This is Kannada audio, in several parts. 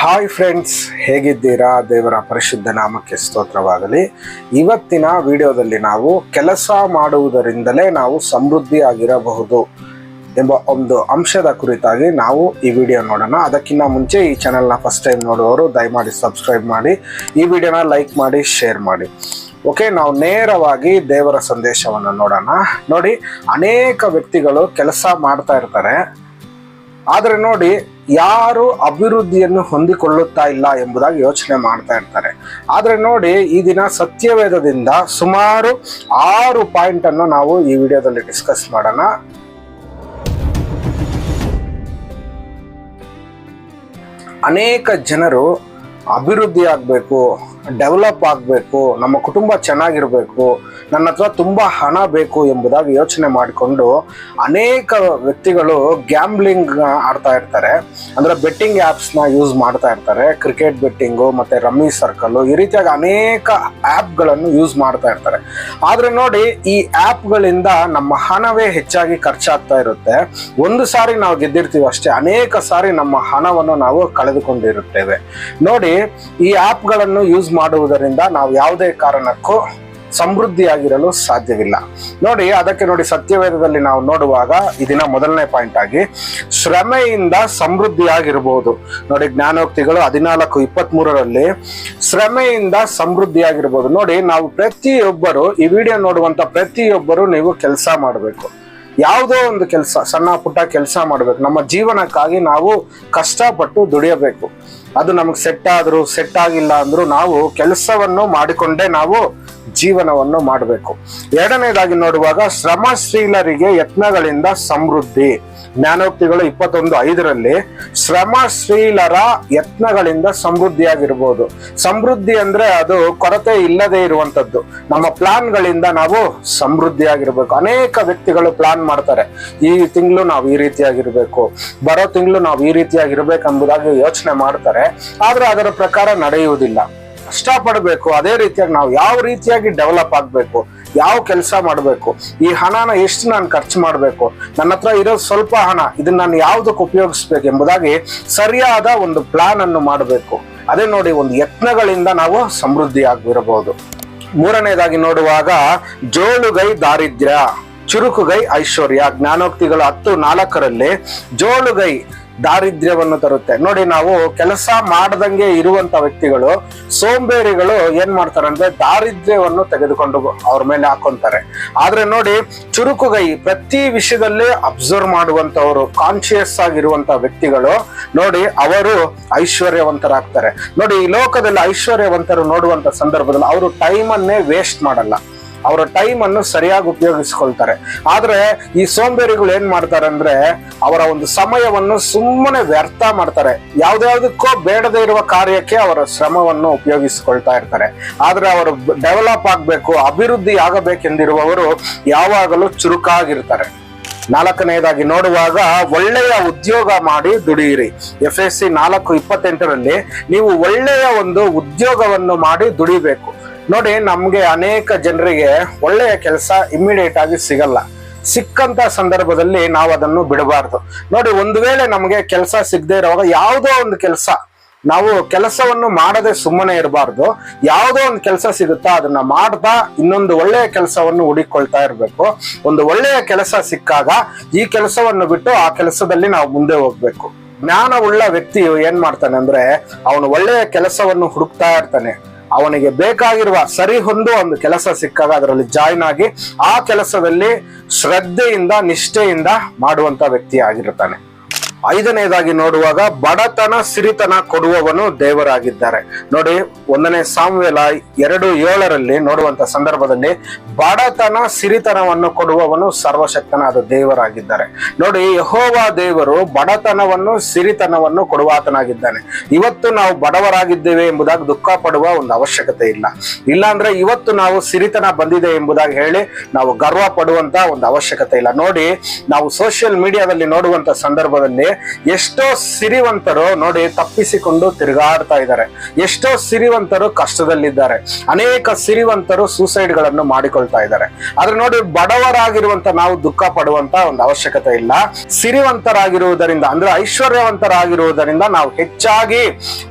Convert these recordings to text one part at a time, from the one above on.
ಹಾಯ್ ಫ್ರೆಂಡ್ಸ್ ಹೇಗಿದ್ದೀರಾ? ದೇವರ ಪರಿಶುದ್ಧ ನಾಮಕ್ಕೆ ಸ್ತೋತ್ರವಾಗಲಿ. ಇವತ್ತಿನ ವಿಡಿಯೋದಲ್ಲಿ ನಾವು ಕೆಲಸ ಮಾಡುವುದರಿಂದಲೇ ನಾವು ಸಮೃದ್ಧಿಯಾಗಿರಬಹುದು ಎಂಬ ಒಂದು ಅಂಶದ ಕುರಿತಾಗಿ ನಾವು ಈ ವಿಡಿಯೋ ನೋಡೋಣ. ಅದಕ್ಕಿಂತ ಮುಂಚೆ ಈ ಚಾನೆಲ್ನ ಫಸ್ಟ್ ಟೈಮ್ ನೋಡುವವರು ದಯಮಾಡಿ ಸಬ್ಸ್ಕ್ರೈಬ್ ಮಾಡಿ, ಈ ವಿಡಿಯೋನ ಲೈಕ್ ಮಾಡಿ ಶೇರ್ ಮಾಡಿ. ಓಕೆ ನಾವು ನೇರವಾಗಿ ದೇವರ ಸಂದೇಶವನ್ನು ನೋಡೋಣ. ನೋಡಿ, ಅನೇಕ ವ್ಯಕ್ತಿಗಳು ಕೆಲಸ ಮಾಡ್ತಾ ಇರ್ತಾರೆ. ಆದರೆ ನೋಡಿ ಯಾರು ಅಭಿವೃದ್ಧಿಯನ್ನು ಹೊಂದಿಕೊಳ್ಳುತ್ತಾ ಇಲ್ಲ ಎಂಬುದಾಗಿ ಯೋಚನೆ ಮಾಡ್ತಾ ಇರ್ತಾರೆ. ಆದರೆ ನೋಡಿ, ಈ ದಿನ ಸತ್ಯವೇದದಿಂದ ಸುಮಾರು ಆರು ಪಾಯಿಂಟ್ ಅನ್ನು ನಾವು ಈ ವಿಡಿಯೋದಲ್ಲಿ ಡಿಸ್ಕಸ್ ಮಾಡೋಣ. ಅನೇಕ ಜನರು ಅಭಿವೃದ್ಧಿ ಆಗಬೇಕು ಡೆವಲಪ್ ಆಗಬೇಕು, ನಮ್ಮ ಕುಟುಂಬ ಚೆನ್ನಾಗಿರಬೇಕು, ನನ್ನ ಹತ್ರ ತುಂಬ ಹಣ ಬೇಕು ಎಂಬುದಾಗಿ ಯೋಚನೆ ಮಾಡಿಕೊಂಡು ಅನೇಕ ವ್ಯಕ್ತಿಗಳು ಗ್ಯಾಮ್ಲಿಂಗ್ ಆಡ್ತಾ ಇರ್ತಾರೆ. ಅಂದರೆ ಬೆಟ್ಟಿಂಗ್ ಆ್ಯಪ್ಸ್ನ ಯೂಸ್ ಮಾಡ್ತಾ ಇರ್ತಾರೆ. ಕ್ರಿಕೆಟ್ ಬೆಟ್ಟಿಂಗು ಮತ್ತು ರಮ್ಮಿ ಸರ್ಕಲ್ಲು ಈ ರೀತಿಯಾಗಿ ಅನೇಕ ಆ್ಯಪ್ಗಳನ್ನು ಯೂಸ್ ಮಾಡ್ತಾ ಇರ್ತಾರೆ. ಆದರೆ ನೋಡಿ, ಈ ಆ್ಯಪ್ಗಳಿಂದ ನಮ್ಮ ಹಣವೇ ಹೆಚ್ಚಾಗಿ ಖರ್ಚಾಗ್ತಾ ಇರುತ್ತೆ. ಒಂದು ಸಾರಿ ನಾವು ಗೆದ್ದಿರ್ತೀವಿ ಅಷ್ಟೇ, ಅನೇಕ ಸಾರಿ ನಮ್ಮ ಹಣವನ್ನು ನಾವು ಕಳೆದುಕೊಂಡಿರುತ್ತೇವೆ. ನೋಡಿ, ಈ ಆ್ಯಪ್ಗಳನ್ನು ಯೂಸ್ ಮಾಡುವುದರಿಂದ ನಾವು ಯಾವುದೇ ಕಾರಣಕ್ಕೂ ಸಮೃದ್ಧಿಯಾಗಿರಲು ಸಾಧ್ಯವಿಲ್ಲ. ನೋಡಿ, ಅದಕ್ಕೆ ನೋಡಿ ಸತ್ಯವೇದದಲ್ಲಿ ನಾವು ನೋಡುವಾಗ ಇದನ್ನ ಮೊದಲನೇ ಪಾಯಿಂಟ್ ಆಗಿ ಶ್ರಮೆಯಿಂದ ಸಮೃದ್ಧಿಯಾಗಿರಬಹುದು ನೋಡಿ, ಜ್ಞಾನೋಕ್ತಿಗಳು ಹದಿನಾಲ್ಕು ಇಪ್ಪತ್ತ್ ಮೂರರಲ್ಲಿ ಶ್ರಮೆಯಿಂದ ಸಮೃದ್ಧಿಯಾಗಿರ್ಬೋದು. ನೋಡಿ, ನಾವು ಪ್ರತಿಯೊಬ್ಬರು ಈ ವಿಡಿಯೋ ನೋಡುವಂತ ಪ್ರತಿಯೊಬ್ಬರು ನೀವು ಕೆಲಸ ಮಾಡಬೇಕು. ಯಾವುದೋ ಒಂದು ಕೆಲಸ, ಸಣ್ಣ ಪುಟ್ಟ ಕೆಲಸ ಮಾಡಬೇಕು. ನಮ್ಮ ಜೀವನಕ್ಕಾಗಿ ನಾವು ಕಷ್ಟಪಟ್ಟು ದುಡಿಯಬೇಕು. ಅದು ನಮಗೆ ಸೆಟ್ ಆದ್ರು ಸೆಟ್ ಆಗಿಲ್ಲ ಅಂದ್ರು ನಾವು ಕೆಲಸವನ್ನು ಮಾಡಿಕೊಂಡೇ ನಾವು ಜೀವನವನ್ನು ಮಾಡಬೇಕು. ಎರಡನೇದಾಗಿ ನೋಡುವಾಗ ಶ್ರಮಶೀಲರಿಗೆ ಯತ್ನಗಳಿಂದ ಸಮೃದ್ಧಿ. ಜ್ಞಾನೋಕ್ತಿಗಳು ಇಪ್ಪತ್ತೊಂದು ಐದರಲ್ಲಿ ಶ್ರಮಶೀಲರ ಯತ್ನಗಳಿಂದ ಸಮೃದ್ಧಿಯಾಗಿರ್ಬೋದು. ಸಮೃದ್ಧಿ ಅಂದ್ರೆ ಅದು ಕೊರತೆ ಇಲ್ಲದೆ ಇರುವಂತದ್ದು ನಮ್ಮ ಪ್ಲಾನ್ಗಳಿಂದ ನಾವು ಸಮೃದ್ಧಿಯಾಗಿರ್ಬೇಕು. ಅನೇಕ ವ್ಯಕ್ತಿಗಳು ಪ್ಲಾನ್ ಮಾಡ್ತಾರೆ. ಈ ತಿಂಗಳು ನಾವು ಈ ರೀತಿಯಾಗಿರ್ಬೇಕು. ಬರೋ ತಿಂಗಳು ನಾವು ಈ ರೀತಿಯಾಗಿರ್ಬೇಕು ಎಂಬುದಾಗಿ ಯೋಚನೆ ಮಾಡ್ತಾರೆ. ಆದ್ರೆ ಅದರ ಪ್ರಕಾರ ನಡೆಯುವುದಿಲ್ಲ. ಕಷ್ಟಪಡಬೇಕು, ಅದೇ ರೀತಿಯಾಗಿ ನಾವು ಯಾವ ರೀತಿಯಾಗಿ ಡೆವಲಪ್ ಆಗಬೇಕು, ಯಾವ ಕೆಲಸ ಮಾಡಬೇಕು, ಈ ಹಣನ ಎಷ್ಟು ನಾನು ಖರ್ಚು ಮಾಡಬೇಕು, ನನ್ನ ಹತ್ರ ಇರೋ ಸ್ವಲ್ಪ ಹಣ, ಇದನ್ನ ನಾನು ಯಾವುದಕ್ಕೆ ಉಪಯೋಗಿಸ್ಬೇಕು ಎಂಬುದಾಗಿ ಸರಿಯಾದ ಒಂದು ಪ್ಲಾನ್ ಅನ್ನು ಮಾಡಬೇಕು. ಅದೇ ನೋಡಿ, ಒಂದು ಯತ್ನಗಳಿಂದ ನಾವು ಸಮೃದ್ಧಿ ಆಗಿರಬಹುದು ಮೂರನೇದಾಗಿ ನೋಡುವಾಗ, ಜೋಳುಗೈ ದಾರಿದ್ರ್ಯ, ಚುರುಕುಗೈ ಐಶ್ವರ್ಯ, ಜ್ಞಾನೋಕ್ತಿಗಳು ಹತ್ತು ನಾಲ್ಕರಲ್ಲಿ ಜೋಳುಗೈ ದಾರಿದ್ರ್ಯವನ್ನು ತರುತ್ತೆ. ನೋಡಿ ನಾವು ಕೆಲಸ ಮಾಡದಂಗೆ ಇರುವಂತ ವ್ಯಕ್ತಿಗಳು, ಸೋಂಬೇರಿಗಳು ಏನ್ ಮಾಡ್ತಾರೆ ಅಂದ್ರೆ ದಾರಿದ್ರ್ಯವನ್ನು ತೆಗೆದುಕೊಂಡು ಅವ್ರ ಮೇಲೆ ಹಾಕೊಂತಾರೆ. ಆದ್ರೆ ನೋಡಿ ಚುರುಕುಗೈ ಪ್ರತಿ ವಿಷಯದಲ್ಲಿ ಅಬ್ಸರ್ವ್ ಮಾಡುವಂತವರು ಕಾನ್ಶಿಯಸ್ ಆಗಿರುವಂತ ವ್ಯಕ್ತಿಗಳು ನೋಡಿ ಅವರು ಐಶ್ವರ್ಯವಂತರಾಗ್ತಾರೆ. ನೋಡಿ ಈ ಲೋಕದಲ್ಲಿ ಐಶ್ವರ್ಯವಂತರು ನೋಡುವಂತ ಸಂದರ್ಭದಲ್ಲಿ ಅವರು ಟೈಮ್ ಅನ್ನೇ ವೇಸ್ಟ್ ಮಾಡಲ್ಲ. ಅವರ ಟೈಮ್ ಅನ್ನು ಸರಿಯಾಗಿ ಉಪಯೋಗಿಸ್ಕೊಳ್ತಾರೆ. ಆದ್ರೆ ಈ ಸೋಂಬೇರಿಗಳು ಏನ್ ಮಾಡ್ತಾರೆ ಅಂದ್ರೆ ಅವರ ಒಂದು ಸಮಯವನ್ನು ಸುಮ್ಮನೆ ವ್ಯರ್ಥ ಮಾಡ್ತಾರೆ. ಯಾವ್ದಾವ್ದಕ್ಕೋ ಬೇಡದೇ ಇರುವ ಕಾರ್ಯಕ್ಕೆ ಅವರ ಶ್ರಮವನ್ನು ಉಪಯೋಗಿಸಿಕೊಳ್ತಾ ಇರ್ತಾರೆ. ಆದ್ರೆ ಅವರು ಡೆವಲಪ್ ಆಗ್ಬೇಕು, ಅಭಿವೃದ್ಧಿ ಆಗಬೇಕೆಂದಿರುವವರು ಯಾವಾಗಲೂ ಚುರುಕಾಗಿರ್ತಾರೆ. ನಾಲ್ಕನೆಯದಾಗಿ ನೋಡುವಾಗ ಒಳ್ಳೆಯ ಉದ್ಯೋಗ ಮಾಡಿ ದುಡಿಯಿರಿ. ಎಫ್ ಎಸ್ ಸಿ ನಾಲ್ಕು ಇಪ್ಪತ್ತೆಂಟರಲ್ಲಿ ನೀವು ಒಳ್ಳೆಯ ಒಂದು ಉದ್ಯೋಗವನ್ನು ಮಾಡಿ ದುಡಿಬೇಕು. ನೋಡಿ, ನಮಗೆ ಅನೇಕ ಜನರಿಗೆ ಒಳ್ಳೆಯ ಕೆಲಸ ಇಮಿಡಿಯೇಟ್ ಆಗಿ ಸಿಗಲ್ಲ. ಸಿಕ್ಕಂತ ಸಂದರ್ಭದಲ್ಲಿ ನಾವು ಅದನ್ನು ಬಿಡಬಾರ್ದು. ನೋಡಿ, ಒಂದು ವೇಳೆ ನಮಗೆ ಕೆಲಸ ಸಿಗದೆ ಇರುವಾಗ ಯಾವುದೋ ಒಂದು ಕೆಲಸ, ನಾವು ಕೆಲಸವನ್ನು ಮಾಡದೆ ಸುಮ್ಮನೆ ಇರಬಾರ್ದು. ಯಾವುದೋ ಒಂದು ಕೆಲಸ ಸಿಗುತ್ತಾ ಅದನ್ನ ಮಾಡ್ತಾ ಇನ್ನೊಂದು ಒಳ್ಳೆಯ ಕೆಲಸವನ್ನು ಹುಡುಕೊಳ್ತಾ ಇರಬೇಕು. ಒಂದು ಒಳ್ಳೆಯ ಕೆಲಸ ಸಿಕ್ಕಾಗ ಈ ಕೆಲಸವನ್ನು ಬಿಟ್ಟು ಆ ಕೆಲಸದಲ್ಲಿ ನಾವು ಮುಂದೆ ಹೋಗ್ಬೇಕು. ಜ್ಞಾನವುಳ್ಳ ವ್ಯಕ್ತಿಯು ಏನ್ ಮಾಡ್ತಾನೆ ಅಂದ್ರೆ, ಅವನು ಒಳ್ಳೆಯ ಕೆಲಸವನ್ನು ಹುಡುಕ್ತಾ ಇರ್ತಾನೆ. ಅವನಿಗೆ ಬೇಕಾಗಿರುವ ಸರಿ ಹೊಂದು ಒಂದು ಕೆಲಸ ಸಿಕ್ಕಾಗ ಅದರಲ್ಲಿ ಜಾಯಿನ್ ಆಗಿ ಆ ಕೆಲಸದಲ್ಲಿ ಶ್ರದ್ಧೆಯಿಂದ, ನಿಷ್ಠೆಯಿಂದ ಮಾಡುವಂತ ವ್ಯಕ್ತಿ ಆಗಿರ್ತಾನೆ. ಐದನೇದಾಗಿ ನೋಡುವಾಗ ಬಡತನ ಸಿರಿತನ ಕೊಡುವವನು ದೇವರಾಗಿದ್ದಾರೆ. ನೋಡಿ, ಒಂದನೇ ಸಾಮುವೆಲ ಎರಡು ಏಳರಲ್ಲಿ ನೋಡುವಂತ ಸಂದರ್ಭದಲ್ಲಿ ಬಡತನ ಸಿರಿತನವನ್ನು ಕೊಡುವವನು ಸರ್ವಶಕ್ತನಾದ ದೇವರಾಗಿದ್ದಾರೆ. ನೋಡಿ, ಯಹೋವ ದೇವರು ಬಡತನವನ್ನು ಸಿರಿತನವನ್ನು ಕೊಡುವಾತನಾಗಿದ್ದಾನೆ. ಇವತ್ತು ನಾವು ಬಡವರಾಗಿದ್ದೇವೆ ಎಂಬುದಾಗಿ ದುಃಖ ಪಡುವ ಒಂದು ಅವಶ್ಯಕತೆ ಇಲ್ಲ. ಇಲ್ಲಾಂದ್ರೆ ಇವತ್ತು ನಾವು ಸಿರಿತನ ಬಂದಿದೆ ಎಂಬುದಾಗಿ ಹೇಳಿ ನಾವು ಗರ್ವ ಪಡುವಂತ ಒಂದು ಅವಶ್ಯಕತೆ ಇಲ್ಲ. ನೋಡಿ, ನಾವು ಸೋಷಿಯಲ್ ಮೀಡಿಯಾದಲ್ಲಿ ನೋಡುವಂತ ಸಂದರ್ಭದಲ್ಲಿ ಎಷ್ಟೋ ಸಿರಿವಂತರು ನೋಡಿ ತಪ್ಪಿಸಿಕೊಂಡು ತಿರುಗಾಡ್ತಾ ಇದ್ದಾರೆ. ಎಷ್ಟೋ ಸಿರಿವಂತರು ಕಷ್ಟದಲ್ಲಿದ್ದಾರೆ. ಅನೇಕ ಸಿರಿವಂತರು ಸೂಸೈಡ್ಗಳನ್ನು ಮಾಡಿಕೊಳ್ತಾ ಇದ್ದಾರೆ. ಆದ್ರೆ ನೋಡಿ ಬಡವರಾಗಿರುವಂತ ನಾವು ದುಃಖ ಪಡುವಂತ ಒಂದು ಅವಶ್ಯಕತೆ ಇಲ್ಲ. ಸಿರಿವಂತರಾಗಿರುವುದರಿಂದ ಅಂದ್ರೆ ಐಶ್ವರ್ಯವಂತರಾಗಿರುವುದರಿಂದ ನಾವು ಹೆಚ್ಚಾಗಿ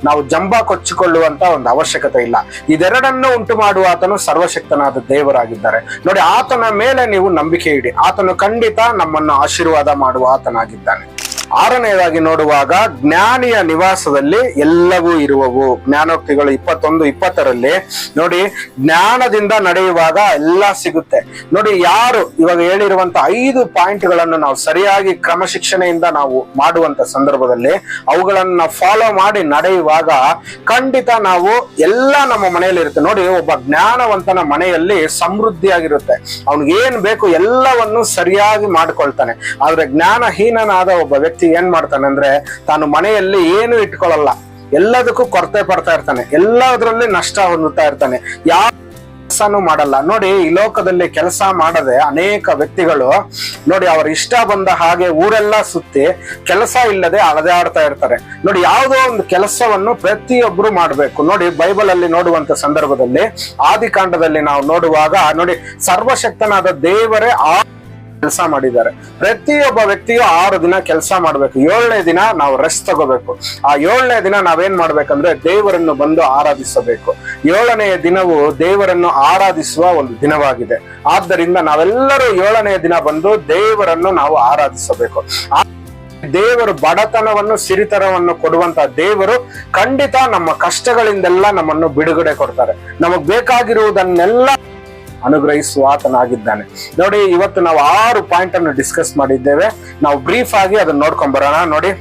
ನಾವು ಜಂಬ ಕೊಚ್ಚಿಕೊಳ್ಳುವಂತ ಒಂದು ಅವಶ್ಯಕತೆ ಇಲ್ಲ. ಇದೆರಡನ್ನು ಉಂಟು ಮಾಡುವ ಆತನು ಸರ್ವಶಕ್ತನಾದ ದೇವರಾಗಿದ್ದಾರೆ. ನೋಡಿ ಆತನ ಮೇಲೆ ನೀವು ನಂಬಿಕೆ ಇಡಿ. ಆತನು ಖಂಡಿತ ನಮ್ಮನ್ನು ಆಶೀರ್ವಾದ ಮಾಡುವ ಆತನಾಗಿದ್ದಾನೆ. ಆರನೆಯದಾಗಿ ನೋಡುವಾಗ ಜ್ಞಾನಿಯ ನಿವಾಸದಲ್ಲಿ ಎಲ್ಲವೂ ಇರುವವು. ಜ್ಞಾನೋಕ್ತಿಗಳು ಇಪ್ಪತ್ತೊಂದು, ಇಪ್ಪತ್ತರಲ್ಲಿ ನೋಡಿ, ಜ್ಞಾನದಿಂದ ನಡೆಯುವಾಗ ಎಲ್ಲ ಸಿಗುತ್ತೆ. ನೋಡಿ, ಯಾರು ಇವಾಗ ಹೇಳಿರುವಂತ ಐದು ಪಾಯಿಂಟ್ಗಳನ್ನು ನಾವು ಸರಿಯಾಗಿ ಕ್ರಮಶಿಕ್ಷಣೆಯಿಂದ ನಾವು ಮಾಡುವಂತ ಸಂದರ್ಭದಲ್ಲಿ ಅವುಗಳನ್ನ ಫಾಲೋ ಮಾಡಿ ನಡೆಯುವಾಗ ಖಂಡಿತ ನಾವು ಎಲ್ಲ ನಮ್ಮ ಮನೆಯಲ್ಲಿ ಇರುತ್ತೆ ನೋಡಿ, ಒಬ್ಬ ಜ್ಞಾನವಂತನ ಮನೆಯಲ್ಲಿ ಸಮೃದ್ಧಿಯಾಗಿರುತ್ತೆ. ಅವ್ನಿಗೆ ಏನ್ ಬೇಕು ಎಲ್ಲವನ್ನು ಸರಿಯಾಗಿ ಮಾಡ್ಕೊಳ್ತಾನೆ. ಆದ್ರೆ ಜ್ಞಾನಹೀನನಾದ ಒಬ್ಬ ವ್ಯಕ್ತಿ ಏನ್ ಮಾಡ್ತಾನೆ ಅಂದ್ರೆ ತಾನು ಮನೆಯಲ್ಲಿ ಏನು ಇಟ್ಕೊಳ್ಳಲ್ಲ. ಎಲ್ಲದಕ್ಕೂ ಕೊರತೆ ಪಡ್ತಾ ಇರ್ತಾನೆ. ಎಲ್ಲದರಲ್ಲಿ ನಷ್ಟ ಹೊಂದುತ್ತಾ ಇರ್ತಾನೆ. ಯಾವ ಕೆಲಸನೂ ಮಾಡಲ್ಲ. ನೋಡಿ, ಈ ಲೋಕದಲ್ಲಿ ಕೆಲಸ ಮಾಡದೆ ಅನೇಕ ವ್ಯಕ್ತಿಗಳು, ನೋಡಿ, ಅವ್ರ ಇಷ್ಟ ಬಂದ ಹಾಗೆ ಊರೆಲ್ಲ ಸುತ್ತಿ ಕೆಲಸ ಇಲ್ಲದೆ ಅಳದಾಡ್ತಾ ಇರ್ತಾರೆ. ನೋಡಿ, ಯಾವುದೋ ಒಂದು ಕೆಲಸವನ್ನು ಪ್ರತಿಯೊಬ್ರು ಮಾಡಬೇಕು. ನೋಡಿ ಬೈಬಲ್ ಅಲ್ಲಿ ನೋಡುವಂತ ಸಂದರ್ಭದಲ್ಲಿ, ಆದಿಕಾಂಡದಲ್ಲಿ ನಾವು ನೋಡುವಾಗ, ನೋಡಿ, ಸರ್ವಶಕ್ತನಾದ ದೇವರೇ ಆ ಕೆಲಸ ಮಾಡಿದ್ದಾರೆ. ಪ್ರತಿಯೊಬ್ಬ ವ್ಯಕ್ತಿಯು ಆರು ದಿನ ಕೆಲಸ ಮಾಡ್ಬೇಕು. ಏಳನೇ ದಿನ ನಾವು ರೆಸ್ಟ್ ತಗೋಬೇಕು. ಆ ಏಳನೇ ದಿನ ನಾವೇನ್ ಮಾಡ್ಬೇಕಂದ್ರೆ ದೇವರನ್ನು ಬಂದು ಆರಾಧಿಸಬೇಕು. ಏಳನೆಯ ದಿನವು ದೇವರನ್ನು ಆರಾಧಿಸುವ ಒಂದು ದಿನವಾಗಿದೆ. ಆದ್ದರಿಂದ ನಾವೆಲ್ಲರೂ ಏಳನೆಯ ದಿನ ಬಂದು ದೇವರನ್ನು ನಾವು ಆರಾಧಿಸಬೇಕು. ದೇವರು ಬಡತನವನ್ನು, ಸಿರಿತನವನ್ನು ಕೊಡುವಂತ ದೇವರು ಖಂಡಿತ ನಮ್ಮ ಕಷ್ಟಗಳಿಂದೆಲ್ಲ ನಮ್ಮನ್ನು ಬಿಡುಗಡೆ ಕೊಡ್ತಾರೆ. ನಮಗ್ ಬೇಕಾಗಿರುವುದನ್ನೆಲ್ಲ ಅನುಗ್ರಹಿಸುವ ಆತನಾಗಿದ್ದಾನೆ ನೋಡಿ, ಇವತ್ತು ನಾವು ಆರು ಪಾಯಿಂಟ್ ಅನ್ನು ಡಿಸ್ಕಸ್ ಮಾಡಿದ್ದೇವೆ. ನಾವು ಬ್ರೀಫ್ ಆಗಿ ಅದನ್ನ ನೋಡ್ಕೊಂಡ್ ಬರೋಣ. ನೋಡಿ,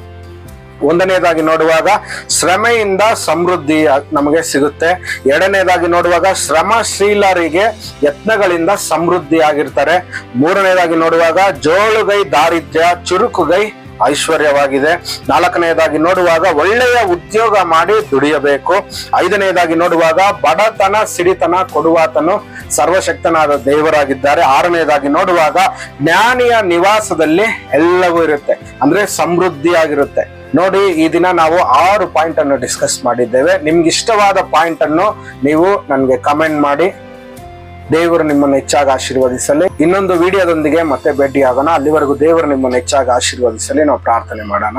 ಒಂದನೇದಾಗಿ ನೋಡುವಾಗ ಶ್ರಮೆಯಿಂದ ಸಮೃದ್ಧಿ ನಮಗೆ ಸಿಗುತ್ತೆ. ಎರಡನೇದಾಗಿ ನೋಡುವಾಗ ಶ್ರಮಶೀಲರಿಗೆ ಯತ್ನಗಳಿಂದ ಸಮೃದ್ಧಿ ಆಗಿರ್ತಾರೆ ಮೂರನೇದಾಗಿ ನೋಡುವಾಗ ಜೋಳುಗೈ ದಾರಿದ್ರ್ಯ, ಚುರುಕುಗೈ ಐಶ್ವರ್ಯವಾಗಿದೆ. ನಾಲ್ಕನೆಯದಾಗಿ ನೋಡುವಾಗ ಒಳ್ಳೆಯ ಉದ್ಯೋಗ ಮಾಡಿ ದುಡಿಯಬೇಕು. ಐದನೆಯದಾಗಿ ನೋಡುವಾಗ ಬಡತನ, ಸಿಡಿತನ ಕೊಡುವಾತನು ಸರ್ವಶಕ್ತನಾದ ದೇವರಾಗಿದ್ದಾರೆ. ಆರನೆಯದಾಗಿ ನೋಡುವಾಗ ಜ್ಞಾನಿಯ ನಿವಾಸದಲ್ಲಿ ಎಲ್ಲವೂ ಇರುತ್ತೆ. ಅಂದ್ರೆ ಸಮೃದ್ಧಿಯಾಗಿರುತ್ತೆ. ನೋಡಿ, ಈ ದಿನ ನಾವು ಆರು ಪಾಯಿಂಟ್ ಅನ್ನು ಡಿಸ್ಕಸ್ ಮಾಡಿದ್ದೇವೆ. ನಿಮ್ಗೆ ಇಷ್ಟವಾದ ಪಾಯಿಂಟ್ ಅನ್ನು ನೀವು ನನಗೆ ಕಮೆಂಟ್ ಮಾಡಿ. ದೇವರು ನಿಮ್ಮನ್ನು ಹೆಚ್ಚಾಗಿ ಆಶೀರ್ವದಿಸಲಿ. ಇನ್ನೊಂದು ವಿಡಿಯೋದೊಂದಿಗೆ ಮತ್ತೆ ಭೇಟಿ ಆಗೋಣ ಅಲ್ಲಿವರೆಗೂ ದೇವರು ನಿಮ್ಮನ್ನು ಹೆಚ್ಚಾಗಿ ಆಶೀರ್ವದಿಸಲಿ. ನಾವು ಪ್ರಾರ್ಥನೆ ಮಾಡೋಣ.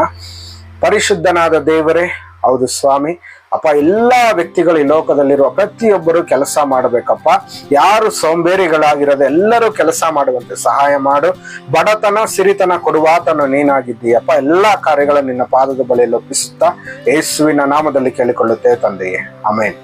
ಪರಿಶುದ್ಧನಾದ ದೇವರೇ, ಹೌದು ಸ್ವಾಮಿ. ಅಪ್ಪ, ಎಲ್ಲಾ ವ್ಯಕ್ತಿಗಳು ಈ ಲೋಕದಲ್ಲಿರುವ ಪ್ರತಿಯೊಬ್ಬರು ಕೆಲಸ ಮಾಡಬೇಕಪ್ಪ. ಯಾರು ಸೋಂಬೇರಿಗಳಾಗಿರೋದು ಎಲ್ಲರೂ ಕೆಲಸ ಮಾಡುವಂತೆ ಸಹಾಯ ಮಾಡು. ಬಡತನ, ಸಿರಿತನ ಕೊಡುವಾತನು ನೀನಾಗಿದ್ದೀಯಪ್ಪ. ಎಲ್ಲಾ ಕಾರ್ಯಗಳನ್ನು ನಿನ್ನ ಪಾದದ ಬಳಿಯಲ್ಲಿ ಒಪ್ಪಿಸುತ್ತಾ ಯೇಸುವಿನ ನಾಮದಲ್ಲಿ ಕೇಳಿಕೊಳ್ಳುತ್ತೆ ತಂದೆಯೇ. ಆಮೇನ್.